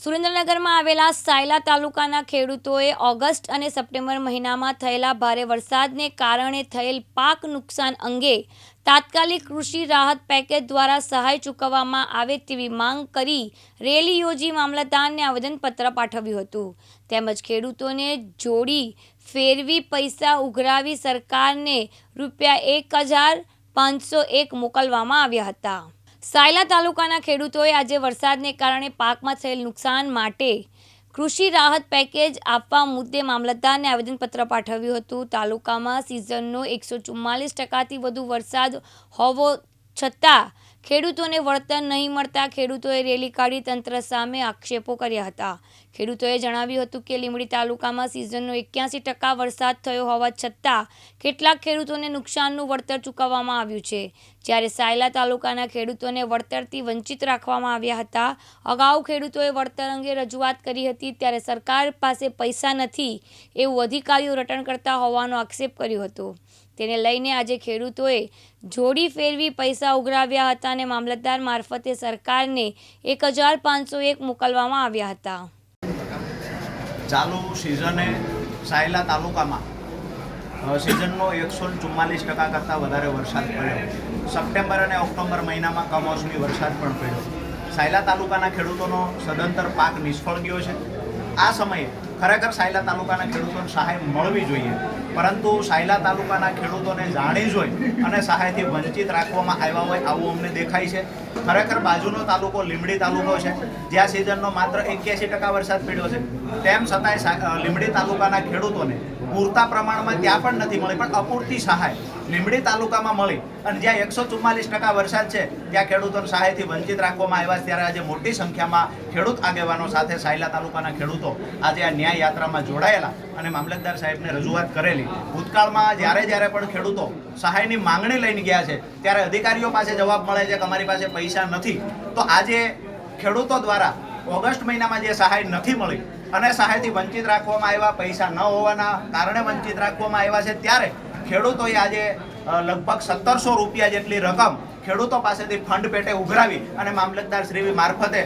સુરેન્દ્રનગરમાં આવેલા સાયલા તાલુકાના ખેડૂતોએ ઓગસ્ટ અને સપ્ટેમ્બર મહિનામાં થયેલા ભારે વરસાદને કારણે થયેલ પાક નુકસાન અંગે તાત્કાલિક કૃષિ રાહત પેકેજ દ્વારા સહાય ચૂકવવામાં આવે તેવી માંગ કરી રેલી યોજી મામલતદારને આવેદનપત્ર પાઠવ્યું હતું. તેમજ ખેડૂતોને જોડી ફેરવી પૈસા ઉઘરાવી સરકારને રૂપિયા એક હજાર પાંચસો એક મોકલવામાં આવ્યા હતા. સાયલા તાલુકાના ખેડૂતોએ આજે વરસાદને કારણે પાકમાં થયેલ નુકસાન માટે કૃષિ રાહત પેકેજ આપવા મુદ્દે મામલતદારને આવેદનપત્ર પાઠવ્યું હતું. તાલુકામાં સિઝનનો એકસો ચુમ્માલીસ ટકાથી વધુ વરસાદ હોવો છતાં ખેડૂતોને વળતર નહીં મળતા ખેડૂતોએ રેલી કાઢી તંત્ર સામે આક્ષેપો કર્યા હતા. ખેડૂતોએ જણાવ્યું હતું કે, લીંબડી તાલુકામાં સિઝનનો એક્યાસી ટકા વરસાદ થયો હોવા છતાં કેટલાક ખેડૂતોને નુકસાનનું વળતર ચૂકવવામાં આવ્યું છે. જ્યારે સાયલા તાલુકાના ખેડૂતોને વળતરથી વંચિત રાખવામાં આવ્યા હતા, અગાઉ ખેડૂતોએ વળતર અંગે રજૂઆત કરી હતી, ત્યારે સરકાર પાસે પૈસા નથી એવું અધિકારીઓ રટણ કરતા હોવાનો આક્ષેપ કર્યો હતો. તેને લઈને આજે ખેડૂતોએ જોડી ફેરવી પૈસા ઉઘરાવ્યા હતા અને મામલતદાર મારફતે સરકારને એક હજાર પાંચસો એક મોકલવામાં આવ્યા હતા. ચાલુ સિઝને સાયલા તાલુકામાં સિઝનનો એકસો ચુમ્માલીસ ટકા કરતાં વધારે વરસાદ પડ્યો. સપ્ટેમ્બર અને ઓક્ટોબર મહિનામાં કમોસમી વરસાદ પણ પડ્યો. સાયલા તાલુકાના ખેડૂતોનો સદંતર પાક નિષ્ફળ ગયો છે. આ સમયે ખરેખર સાયલા તાલુકાના ખેડૂતોને સહાય મળવી જોઈએ. પરંતુ સાયલા તાલુકાના ખેડૂતોને જાણી જોઈ અને સહાયથી વંચિત રાખવામાં આવ્યા હોય આવું અમને દેખાય છે. ખરેખર બાજુનો તાલુકો લીમડી તાલુકો છે. જ્યાં સિઝનનો માત્ર એક્યાસી ટકા વરસાદ પડ્યો છે. તેમ છતાંય લીમડી તાલુકાના ખેડૂતોને પૂરતા પ્રમાણમાં ત્યાં પણ નથી મળી, પણ અપૂરતી સહાય લીંબડી તાલુકામાં મળી. અને જ્યાં એકસો ચુમ્માલીસ ટકા વરસાદ છે, ત્યાં ખેડૂતોને સહાયથી વંચિત રાખવામાં આવ્યા ત્યારે આજે મોટી સંખ્યામાં ખેડૂત આગેવાનો સાથે સાયલા તાલુકાના ખેડૂતો આજે આ ન્યાય યાત્રામાં જોડાયેલા અને મામલતદાર સાહેબને રજૂઆત કરેલી. ભૂતકાળમાં જ્યારે જ્યારે પણ ખેડૂતો સહાયની માંગણી લઈને ગયા છે, ત્યારે અધિકારીઓ પાસે જવાબ મળે છે કે અમારી પાસે પૈસા નથી. તો આજે ખેડૂતો દ્વારા ઓગસ્ટ મહિનામાં જે સહાય નથી મળી અને સહાયથી વંચિત રાખવામાં આવ્યા, પૈસા ન હોવાના કારણે વંચિત રાખવામાં આવ્યા છે, ત્યારે ખેડૂતોએ આજે લગભગ સત્તરસો રૂપિયા જેટલી રકમ ખેડૂતો પાસેથી ફંડ પેટે ઉઘરાવી અને મામલતદાર શ્રી મારફતે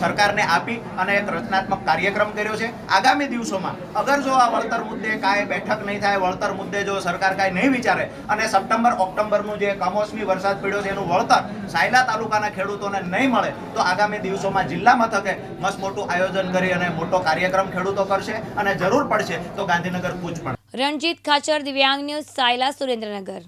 સરકારને આપી અને એક રચનાત્મક કાર્યક્રમ કર્યો છે. આગામી દિવસોમાં અગર જો આ વળતર મુદ્દે કાંઈ બેઠક નહીં થાય, વળતર મુદ્દે જો સરકાર કાંઈ નહીં વિચારે અને સપ્ટેમ્બર, ઓક્ટોબરનું જે કમોસમી વરસાદ પડ્યો છે, એનું વળતર સાયલા તાલુકાના ખેડૂતોને નહીં મળે, તો આગામી દિવસોમાં જિલ્લા મથકે મસ્ત મોટું આયોજન કરી અને મોટો કાર્યક્રમ ખેડૂતો કરશે અને જરૂર પડશે તો ગાંધીનગર કૂચ પણ. રણજીત ખાચર, દિવ્યાંગ ન્યૂઝ, સાયલા સુરેન્દ્રનગર.